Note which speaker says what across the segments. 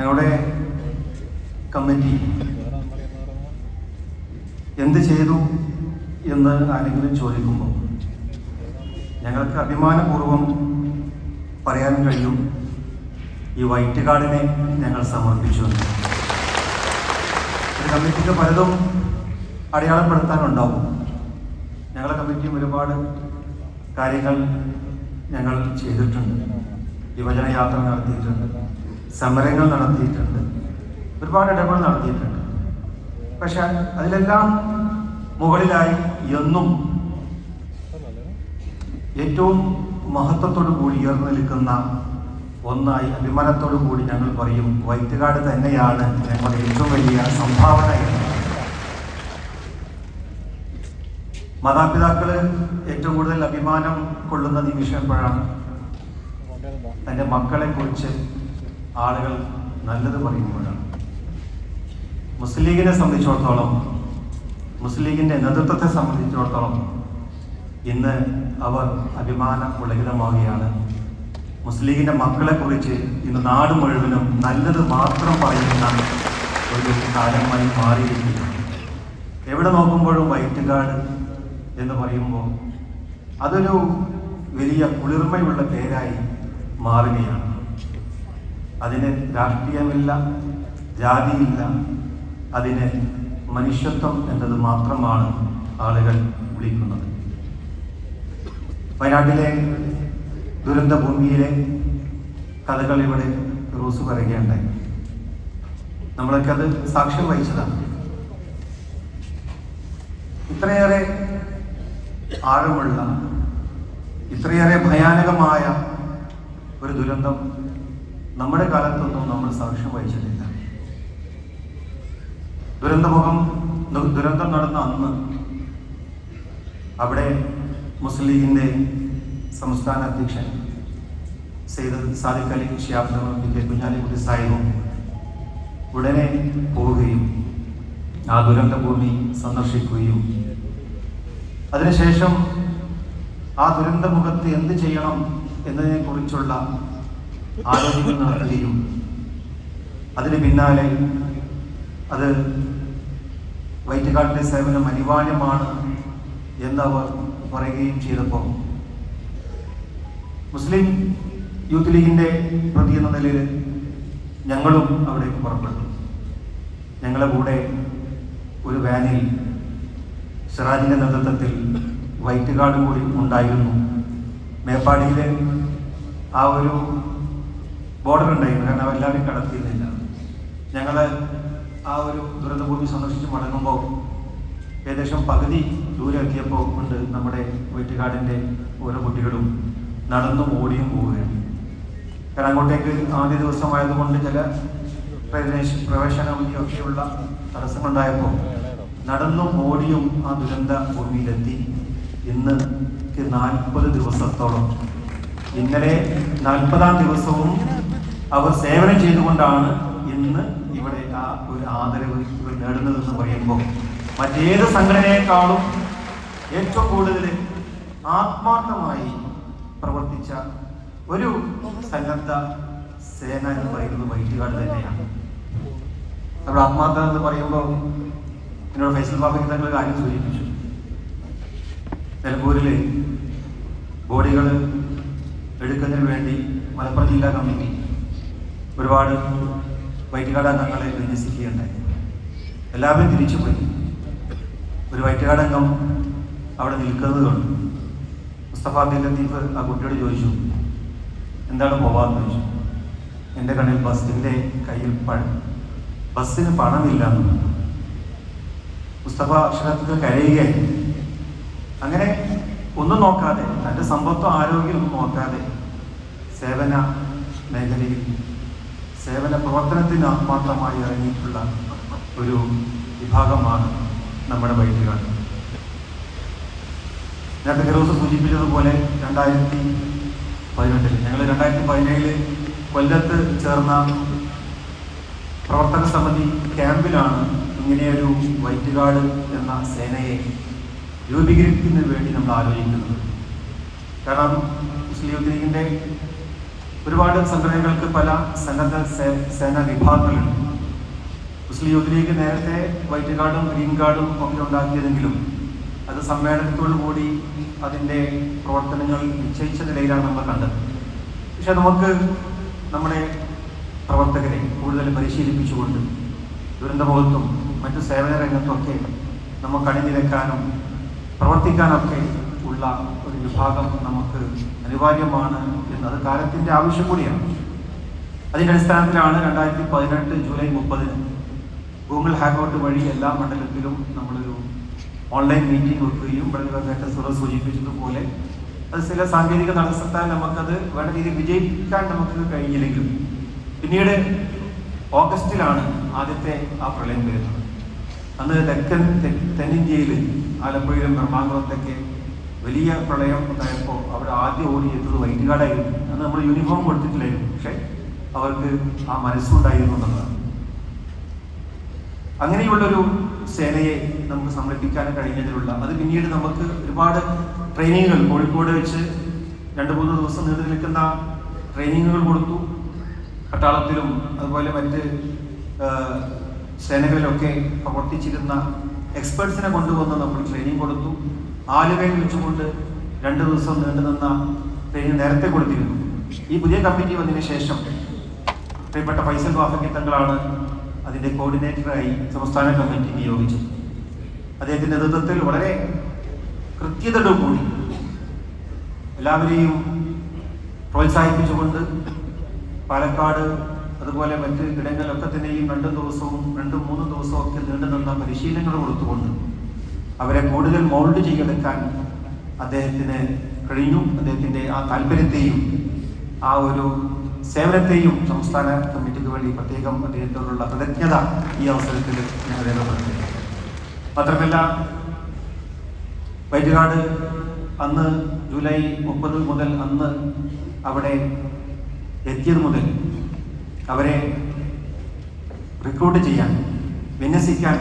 Speaker 1: ഞങ്ങളുടെ കമ്മിറ്റി എന്ത് ചെയ്തു എന്ന് ആരെങ്കിലും ചോദിക്കുമ്പോൾ ഞങ്ങൾക്ക് അഭിമാനപൂർവം പറയാൻ കഴിയും. ഈ വൈറ്റ് കാർഡിനെ ഞങ്ങൾ സമർപ്പിച്ചു. ഒരു കമ്മിറ്റിക്ക് പലതും അടയാളപ്പെടുത്താനുണ്ടാവും. ഞങ്ങളുടെ കമ്മിറ്റിയും ഒരുപാട് കാര്യങ്ങൾ ഞങ്ങൾ ചെയ്തിട്ടുണ്ട്. യുവജന യാത്ര നടത്തിയിട്ടുണ്ട്. സമരങ്ങൾ നടത്തിയിട്ടുണ്ട്. ഒരുപാട് ഇടപെടൽ നടത്തിയിട്ടുണ്ട്. പക്ഷെ അതിലെല്ലാം മുകളിലായി എന്നും ഏറ്റവും മഹത്വത്തോടു കൂടി ഉയർന്നു നിൽക്കുന്ന ഒന്നായി അഭിമാനത്തോടു കൂടി ഞങ്ങൾ പറയും വൈറ്റുകാട് തന്നെയാണ് ഞങ്ങളുടെ ഏറ്റവും വലിയ സംഭാവന മാതാപിതാക്കൾ ഏറ്റവും കൂടുതൽ അഭിമാനം കൊള്ളുന്ന നിമിഷം എപ്പോഴാണ്? തന്റെ മക്കളെ കുറിച്ച് ആളുകൾ നല്ലത് പറയുമ്പോഴാണ്. മുസ്ലിം ലീഗിനെ സംബന്ധിച്ചിടത്തോളം മുസ്ലിം ലീഗിന്റെ നേതൃത്വത്തെ സംബന്ധിച്ചിടത്തോളം ഇന്ന് അവർ അഭിമാന പുളകിതമാവുകയാണ് മുസ്ലിം ലീഗിന്റെ മക്കളെ കുറിച്ച് ഇന്ന് നാട് മുഴുവനും നല്ലത് മാത്രം പറയുന്ന ഒരു കാലമായി മാറിയിരിക്കുന്നു എവിടെ നോക്കുമ്പോഴും വൈറ്റ് കാർഡ് എന്ന് പറയുമ്പോൾ അതൊരു വലിയ കുളിർമയുള്ള പേരായി മാറുകയാണ്. അതിന് രാഷ്ട്രീയമില്ല ജാതിയില്ല അതിന് മനുഷ്യത്വം എന്നത് മാത്രമാണ് ആളുകൾ വിളിക്കുന്നത്. വയനാട്ടിലെ ദുരന്ത ഭൂമിയിലെ കഥകൾ ഇവിടെ റോസ് പറയുകയുണ്ടായി. നമ്മളൊക്കെ അത് സാക്ഷ്യം വഹിച്ചതാണ്. ഇത്രയേറെ ആഴമുള്ള ഇത്രയേറെ ഭയാനകമായ ഒരു ദുരന്തം നമ്മുടെ കാലത്തൊന്നും നമ്മൾ സാക്ഷ്യം വഹിച്ചിട്ടില്ല. ദുരന്തമുഖം ദുരന്തം നടന്ന അന്ന് അവിടെ മുസ്ലിം ലീഗിന്റെ സംസ്ഥാന അധ്യക്ഷൻ സെയ്ദ് സാദിഖ് അലി ഷിയാബ് പി കെ കുഞ്ഞാലിക്കുട്ടി സാഹിബും ഉടനെ പോവുകയും ആ ദുരന്ത ഭൂമി സന്ദർശിക്കുകയും. അതിനുശേഷം ആ ദുരന്ത മുഖത്ത് എന്ത് ചെയ്യണം എന്നതിനെ ആലോചനകൾ നടത്തുകയും അതിന് പിന്നാലെ അത് വൈറ്റുകാട്ടിലെ സേവനം അനിവാര്യമാണ് എന്നവർ പറയുകയും ചെയ്തപ്പോൾ മുസ്ലിം യൂത്ത് ലീഗിന്റെ പ്രതി എന്ന നിലയിൽ ഞങ്ങളും അവിടേക്ക് പുറപ്പെട്ടു. ഞങ്ങളെ കൂടെ ഒരു വാനിൽ സിറാജിന്റെ നേതൃത്വത്തിൽ വൈറ്റ് കാർഡും കൂടി ഉണ്ടായിരുന്നു. മേപ്പാടിയിലെ ആ ഒരു ബോർഡർ ഉണ്ടായിരുന്നു കാരണം അവരെല്ലാവരും കടത്തിയിരുന്നില്ല ഞങ്ങൾ ആ ഒരു ദുരന്തഭൂമി സന്ദർശിച്ച് മടങ്ങുമ്പോൾ ഏകദേശം പകുതി ദൂരെ എത്തിയപ്പോൾ ഉണ്ട് നമ്മുടെ വീട്ടുകാടിന്റെ ഓരോ കുട്ടികളും നടന്നും ഓടിയും പോവുകയാണ്. കാരണം അങ്ങോട്ടേക്ക് ആദ്യ ദിവസമായതുകൊണ്ട് ചില പ്രവേശ പ്രവേശനമൊക്കെയുള്ള തടസ്സങ്ങളുണ്ടായപ്പോൾ നടന്നും ഓടിയും ആ ദുരന്ത ഭൂമിയിലെത്തി. ഇന്ന് നാൽപ്പത് ദിവസത്തോളം. ഇന്നലെ നാൽപ്പതാം ദിവസവും അവർ സേവനം ചെയ്തുകൊണ്ടാണ് ഇന്ന് ഇവിടെ ആ ഒരു ആദരവ് ഇവർ നേടുന്നതെന്ന് പറയുമ്പോൾ മറ്റേത് സംഘടനയെക്കാളും ഏറ്റവും കൂടുതൽ ആത്മാർത്ഥമായി പ്രവർത്തിച്ച ഒരു സന്നദ്ധ സേന എന്ന് പറയുന്നത് വൈറ്റുകാട് തന്നെയാണ്. നമ്മുടെ ആത്മാർത്ഥത എന്ന് പറയുമ്പോൾ എന്നോട് ഫൈസൽ ബാബയ്ക്ക് തങ്ങൾ കാര്യം സൂചിപ്പിച്ചു. നിലമ്പൂരിൽ ബോഡികൾ എടുക്കുന്നതിന് വേണ്ടി മലപ്പുറം ജില്ലാ കമ്മിറ്റി ഒരുപാട് വൈറ്റുകാട് അംഗങ്ങളെ വിന്യസിക്കുകയുണ്ടായി. എല്ലാവരും തിരിച്ചുപോയി. ഒരു വൈറ്റ് അംഗം അവിടെ നിൽക്കുന്നത് കണ്ടു മുസ്തഫ അബ്ദുൽ ലത്തീഫ് ആ കുട്ടിയോട് ചോദിച്ചു എന്താണ് പോവാന്ന് ചോദിച്ചു. എന്റെ കണ്ണിൽ ബസ്സിന്റെ കയ്യിൽ പഴ ബസ്സിന് പണമില്ല എന്ന്. മുസ്തഫ അക്ഷരത്തിൽ കരയുകയായി. അങ്ങനെ ഒന്നും നോക്കാതെ തന്റെ സമ്പത്തോ ആരോഗ്യം ഒന്നും നോക്കാതെ സേവന മേഖലയിൽ സേവന പ്രവർത്തനത്തിന് ആത്മാർത്ഥമായി ഇറങ്ങിയിട്ടുള്ള ഒരു വിഭാഗമാണ് നമ്മുടെ വൈദ്യുകൾ നേരത്തെ ഫിറോസ് സൂചിപ്പിച്ചതുപോലെ രണ്ടായിരത്തി പതിനെട്ടിൽ ഞങ്ങൾ രണ്ടായിരത്തി പതിനേഴിൽ കൊല്ലത്ത് ചേർന്ന പ്രവർത്തന സമിതി ക്യാമ്പിലാണ് ഇങ്ങനെയൊരു വൈറ്റുകാട് എന്ന സേനയെ രൂപീകരിക്കുന്നതിന് വേണ്ടി നമ്മൾ ആലോചിക്കുന്നത്. കാരണം മുസ്ലിം ലീഗിന്റെ ഒരുപാട് സംഘടനകൾക്ക് പല സന്നദ്ധ സേ- സേനാ വിഭാഗങ്ങളുണ്ട്. മുസ്ലിം യൂത്ത് ലീഗ് നേരത്തെ വൈറ്റ് കാർഡും ഗ്രീൻ കാർഡും ഒക്കെ ഉണ്ടാക്കിയതെങ്കിലും അത് സമ്മേളനത്തോടുകൂടി അതിന്റെ പ്രവർത്തനങ്ങൾ നിശ്ചയിച്ച നിലയിലാണ് നമ്മൾ കണ്ടത്. പക്ഷെ നമുക്ക് നമ്മുടെ പ്രവർത്തകരെ കൂടുതൽ പരിശീലിപ്പിച്ചുകൊണ്ട് ദുരന്തമുഖത്തും മറ്റു സേവന രംഗത്തൊക്കെ നമുക്ക് അണിനിരക്കാനും പ്രവർത്തിക്കാനൊക്കെ ഉള്ള ഒരു വിഭാഗം നമുക്ക് അനിവാര്യമാണ് എന്നത് കാലത്തിന്റെ ആവശ്യം കൂടിയാണ്. അതിന്റെ അടിസ്ഥാനത്തിലാണ് രണ്ടായിരത്തി പതിനെട്ട് ജൂലൈ മുപ്പതിന് ഗൂഗിൾ ഹാക്കൗട്ട് വഴി എല്ലാ മണ്ഡലത്തിലും നമ്മളൊരു ഓൺലൈൻ മീറ്റിംഗ് വെക്കുകയും ഇവിടെ നേരത്തെ സൂചിപ്പിച്ചതുപോലെ അത് ചില സാങ്കേതിക തടസ്സത്താൽ നമുക്കത് വേണ്ട രീതിയിൽ വിജയിക്കാൻ നമുക്ക് കഴിഞ്ഞില്ലെങ്കിലും പിന്നീട് ഓഗസ്റ്റിലാണ് ആദ്യത്തെ ആ പ്രളയം വരുന്നത്. അന്ന് തെക്കൻ തെന്നിന്ത്യയിൽ ആലപ്പുഴയിലും എറണാകുളത്തൊക്കെ വലിയ പ്രളയം ഉണ്ടായപ്പോൾ അവർ ആദ്യം ഓടിയെത്തത് വൈറ്റുകാടായിരുന്നു അന്ന് നമ്മൾ യൂണിഫോം കൊടുത്തിട്ടില്ലായിരുന്നു. പക്ഷെ അവർക്ക് ആ മനസ്സുണ്ടായിരുന്നു എന്നുള്ളതാണ്. അങ്ങനെയുള്ളൊരു സേനയെ നമുക്ക് സംരക്ഷിക്കാൻ കഴിഞ്ഞതിലുള്ള അത് പിന്നീട് നമുക്ക് ഒരുപാട് ട്രെയിനിങ്ങുകൾ കോഴിക്കോട് വെച്ച് രണ്ട് മൂന്ന് ദിവസം നീണ്ടു നിൽക്കുന്ന ട്രെയിനിങ്ങുകൾ കൊടുത്തു. പട്ടാളത്തിലും അതുപോലെ മറ്റ് സേനകളിലൊക്കെ പ്രവർത്തിച്ചിരുന്ന എക്സ്പേർട്സിനെ കൊണ്ടുവന്ന് നമ്മൾ ട്രെയിനിങ് കൊടുത്തു. ആലുവയിൽ വെച്ചുകൊണ്ട് രണ്ട് ദിവസം നീണ്ടു നിന്ന പേര് നേരത്തെ കൊടുത്തിരുന്നു. ഈ പുതിയ കമ്മിറ്റി വന്നതിന് ശേഷം പ്രിയപ്പെട്ട ഫൈസൽ വാഫക്കി തങ്ങളാണ് അതിന്റെ കോർഡിനേറ്ററായി സംസ്ഥാന കമ്മിറ്റി നിയോഗിച്ചത്. അദ്ദേഹത്തിന്റെ നേതൃത്വത്തിൽ വളരെ കൃത്യതയോടുകൂടി എല്ലാവരെയും പ്രോത്സാഹിപ്പിച്ചുകൊണ്ട് പാലക്കാട് അതുപോലെ മറ്റ് ഇടങ്ങളിലൊക്കെ തന്നെയും രണ്ടും ദിവസവും രണ്ടും മൂന്നും ദിവസവും ഒക്കെ നീണ്ടു നിന്ന പരിശീലനങ്ങൾ കൊടുത്തുകൊണ്ട് അവരെ കൂടുതൽ മോൾഡ് ചെയ്തെടുക്കാൻ അദ്ദേഹത്തിന് കഴിഞ്ഞു. അദ്ദേഹത്തിന്റെ ആ താല്പര്യത്തെയും ആ ഒരു സേവനത്തെയും സംസ്ഥാന കമ്മിറ്റിക്ക് വേണ്ടി പ്രത്യേകം അദ്ദേഹത്തോടുള്ള കൃതജ്ഞത ഈ അവസരത്തിൽ ഞാൻ രേഖപ്പെടുത്തി മാത്രമല്ല വൈറ്റുകാട് അന്ന് ജൂലൈ മുപ്പത് മുതൽ അന്ന് അവിടെ എത്തിയത് മുതൽ അവരെ റിക്രൂട്ട് ചെയ്യാൻ വിന്യസിക്കാൻ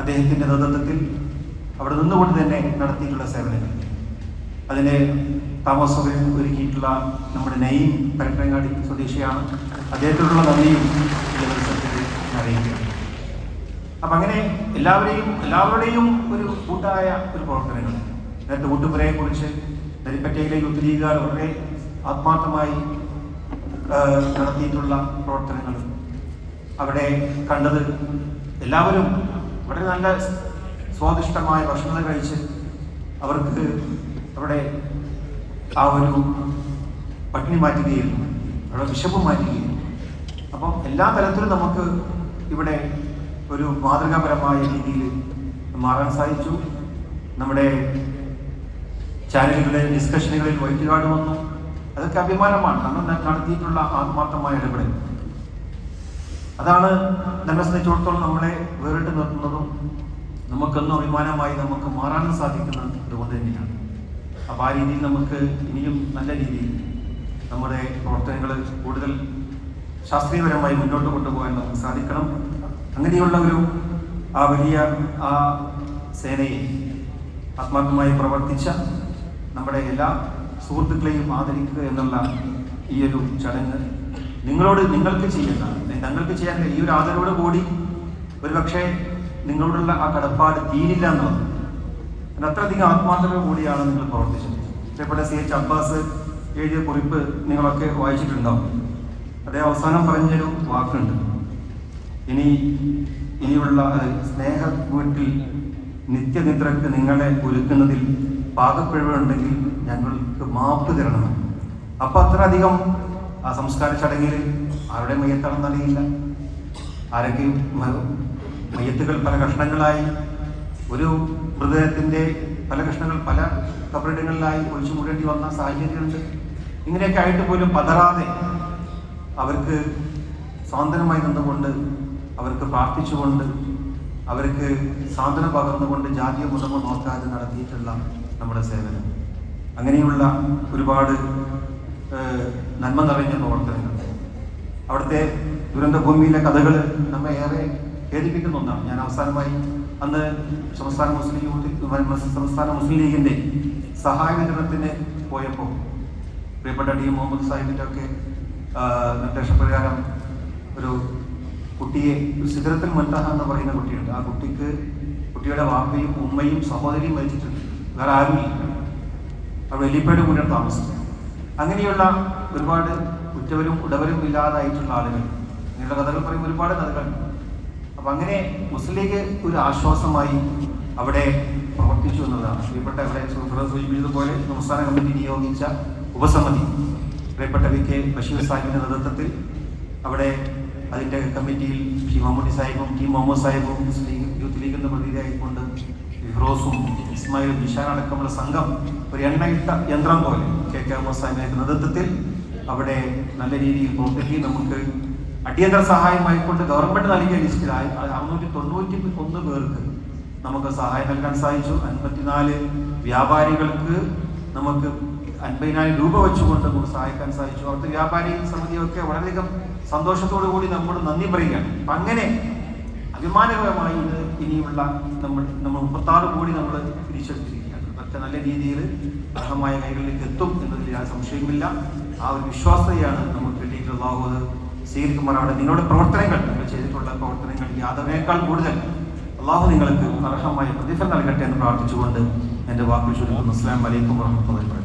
Speaker 1: അദ്ദേഹത്തിന്റെ നേതൃത്വത്തിൽ അവിടെ നിന്നുകൊണ്ട് തന്നെ നടത്തിയിട്ടുള്ള സേവനങ്ങൾ. അതിന് താമസസൗകര്യം ഒരുക്കിയിട്ടുള്ള നമ്മുടെ നെയ്യും പരപ്പനങ്ങാടി സ്വദേശിയാണ്. അദ്ദേഹത്തോടുള്ള നന്ദിയും ഈ അവസരത്തിൽ അറിയിക്കുകയാണ്. അപ്പം അങ്ങനെ എല്ലാവരെയും എല്ലാവരുടെയും ഒരു കൂട്ടായ ഒരു പ്രവർത്തനങ്ങൾ. നേരത്തെ ഊട്ടുപുരയെ കുറിച്ച് യൂത്ത് ലീഗുകാർ വളരെ ആത്മാർത്ഥമായി നടത്തിയിട്ടുള്ള പ്രവർത്തനങ്ങൾ. അവിടെ കണ്ടത് എല്ലാവരും വളരെ നല്ല സ്വാദിഷ്ടമായ ഭക്ഷണം കഴിച്ച് അവർക്ക് അവിടെ ആ ഒരു പട്ടിണി മാറ്റുകയും അവിടെ വിശപ്പ് മാറ്റുകയും. അപ്പം എല്ലാ തരത്തിലും നമുക്ക് ഇവിടെ ഒരു മാതൃകാപരമായ രീതിയിൽ മാറാൻ സാധിച്ചു. നമ്മുടെ ചാനലുകളിൽ ഡിസ്കഷനുകളിൽ വൈറ്റ് കാർഡ് വന്നു. അതൊക്കെ അഭിമാനമാണ്. നമ്മൾ നടത്തിയിട്ടുള്ള ആത്മാർത്ഥമായ ഇടപെടൽ. അതാണ് നമ്മെ സംബന്ധിച്ചിടത്തോളം നമ്മളെ വേറിട്ട് നിർത്തുന്നതും നമുക്കെന്നും അഭിമാനമായി നമുക്ക് മാറാനും സാധിക്കുന്ന അതുകൊണ്ട് തന്നെയാണ്. അപ്പോൾ ആ രീതിയിൽ നമുക്ക് ഇനിയും നല്ല രീതിയിൽ നമ്മുടെ പ്രവർത്തനങ്ങൾ കൂടുതൽ ശാസ്ത്രീയപരമായി മുന്നോട്ട് കൊണ്ടുപോകാൻ നമുക്ക് സാധിക്കണം. അങ്ങനെയുള്ള ഒരു ആ വലിയ ആ സേനയെ ആത്മാർത്ഥമായി പ്രവർത്തിച്ച നമ്മുടെ എല്ലാ സുഹൃത്തുക്കളെയും ആദരിക്കുക എന്നുള്ള ഈ ഒരു ചടങ്ങ് നിങ്ങളോട് നിങ്ങൾക്ക് ചെയ്യുന്ന ഞങ്ങൾക്ക് ചെയ്യാൻ കഴിയും. ഈ ഒരു ആദരവോട് കൂടി ഒരുപക്ഷെ നിങ്ങളോടുള്ള ആ കടപ്പാട് തീരില്ല എന്നുള്ളത്. അത്ര അത്രയധികം ആത്മാർത്ഥത കൂടിയാണ് നിങ്ങൾ പ്രവർത്തിച്ചത്. പ്രിയപ്പെട്ട സി എച്ച് അബ്ബാസ് എഴുതിയ കുറിപ്പ് നിങ്ങളൊക്കെ വായിച്ചിട്ടുണ്ടാവും. അതേ അവസാനം പറഞ്ഞൊരു വാക്കുണ്ട്. ഇനി ഇനിയുള്ള സ്നേഹ വീട്ടിൽ നിത്യനിദ്രക്ക് നിങ്ങളെ ഒരുക്കുന്നതിൽ പാകപ്പിഴവുണ്ടെങ്കിൽ ഞങ്ങൾക്ക് മാപ്പ് തരണം. അപ്പൊ അത്ര അധികം ആ സംസ്കാര ചടങ്ങിൽ ആരുടെ മയ്യത്താണെന്ന് അറിയില്ല. ആരൊക്കെ മയ്യത്തുകൾ പല കഷ്ണങ്ങളായി ഒരു മൃതദേഹത്തിന്റെ പല കഷ്ണങ്ങൾ പല കബറിടങ്ങളിലായി ഒഴിച്ചു മൂടേണ്ടി വന്ന സാഹചര്യമുണ്ട്. ഇങ്ങനെയൊക്കെ ആയിട്ട് പോലും പതറാതെ അവർക്ക് സ്വാതന്ത്ര്യമായി നിന്നുകൊണ്ട് അവർക്ക് പ്രാർത്ഥിച്ചുകൊണ്ട് അവർക്ക് സാന്ത്വനം പകർന്നുകൊണ്ട് ജാതിയോ മതമോ നോക്കാതെ നടത്തിയിട്ടുള്ള നമ്മുടെ സേവനം. അങ്ങനെയുള്ള ഒരുപാട് നന്മ നിറഞ്ഞ പ്രവർത്തനങ്ങൾ. അവിടുത്തെ ദുരന്ത ഭൂമിയിലെ കഥകൾ നമ്മെ ഏറെ ഖേദിപ്പിക്കുന്ന ഒന്നാണ്. ഞാൻ അവസാനമായി അന്ന് സംസ്ഥാന മുസ്ലിം യൂത്ത് സംസ്ഥാന മുസ്ലിം ലീഗിന്റെ സഹായ വിതരണത്തിന് പോയപ്പോൾ പ്രിയപ്പെട്ട ടി മുഹമ്മദ് സാഹിബിന്റെ ഒക്കെ നിർദ്ദേശപ്രകാരം ഒരു കുട്ടിയെ സിദ്ധരത്തിൽ മുൻതഹ എന്ന് പറയുന്ന കുട്ടിയുണ്ട്. ആ കുട്ടിക്ക് കുട്ടിയുടെ വാപ്പയും ഉമ്മയും സഹോദരിയും മരിച്ചിട്ടുണ്ട്. വേറെ ആരുമില്ല. അവിടെ എലിപ്പയുടെ കൂടെ താമസിച്ചത്. അങ്ങനെയുള്ള ഒരുപാട് ഉറ്റവരും ഉടവരും ഇല്ലാതായിട്ടുള്ള ആളുകൾ. ഇങ്ങനെയുള്ള കഥകൾ പറയും ഒരുപാട് കഥകളുണ്ട് അപ്പൊ അങ്ങനെ മുസ്ലിം ലീഗ് ഒരു ആശ്വാസമായി അവിടെ പ്രവർത്തിച്ചു എന്നതാണ്. പ്രിയപ്പെട്ട ഇവിടെ സൂചിപ്പിച്ചതുപോലെ സംസ്ഥാന കമ്മിറ്റി നിയോഗിച്ച ഉപസമിതി. പ്രിയപ്പെട്ട വി കെ ബഷീർ സാഹിബിന്റെ നേതൃത്വത്തിൽ അവിടെ അതിന്റെ കമ്മിറ്റിയിൽ ഷി മമ്മൂട്ടി സാഹിബും ടി മുഹമ്മദ് സാഹിബും മുസ്ലിം ലീഗ് യൂത്ത് ലീഗിന്റെ പ്രതിനിധിയായിക്കൊണ്ട് ഫിറോസും ഇസ്മായിലും നിഷാൻ അടക്കമുള്ള സംഘം ഒരു എണ്ണയിട്ട യന്ത്രം പോലെ കെ കെ മുഹമ്മദ് സാഹിബിന്റെ നേതൃത്വത്തിൽ അവിടെ നല്ല രീതിയിൽ പ്രവർത്തിക്കുകയും നമുക്ക് അടിയന്തര സഹായമായിക്കൊണ്ട് ഗവൺമെന്റ് നൽകിയ ലിസ്റ്റിൽ അറുന്നൂറ്റി തൊണ്ണൂറ്റി ഒന്ന് പേർക്ക് നമുക്ക് സഹായം നൽകാൻ സാധിച്ചു. അൻപത്തിനാല് വ്യാപാരികൾക്ക് നമുക്ക് അൻപതിനായിരം രൂപ വെച്ചുകൊണ്ട് നമുക്ക് സഹായിക്കാൻ സാധിച്ചു. അവിടുത്തെ വ്യാപാരി സമിതിയൊക്കെ വളരെയധികം സന്തോഷത്തോടു കൂടി നമ്മൾ നന്ദി പറയുകയാണ്. അങ്ങനെ അഭിമാനകരമായി ഇനിയുള്ള നമ്മൾ നമ്മൾ മുപ്പത്താറ് കോടി നമ്മൾ തിരിച്ചെടുത്തിരിക്കുകയാണ് അതൊക്കെ നല്ല രീതിയിൽ അർഹമായ കൈകളിലേക്ക് എത്തും എന്നതിൽ ഞാൻ സംശയമില്ല ആ ഒരു വിശ്വാസതയാണ് നമുക്ക് കിട്ടിയിട്ടുള്ളത്. സ്വീകരിക്കുമാറാവട്ടെ നിങ്ങളുടെ പ്രവർത്തനങ്ങൾ നിങ്ങൾ ചെയ്തിട്ടുള്ള പ്രവർത്തനങ്ങൾ യാതൊരുനേക്കാൾ കൂടുതൽ അള്ളാഹു നിങ്ങൾക്ക് അർഹമായ പ്രതിഫലം നൽകട്ടെ എന്ന് പ്രാർത്ഥിച്ചുകൊണ്ട് എന്റെ വാക്കുകൾ ചുരുക്കുന്നു. അസ്ലാം വലൈക്കും വർക്കാത്തു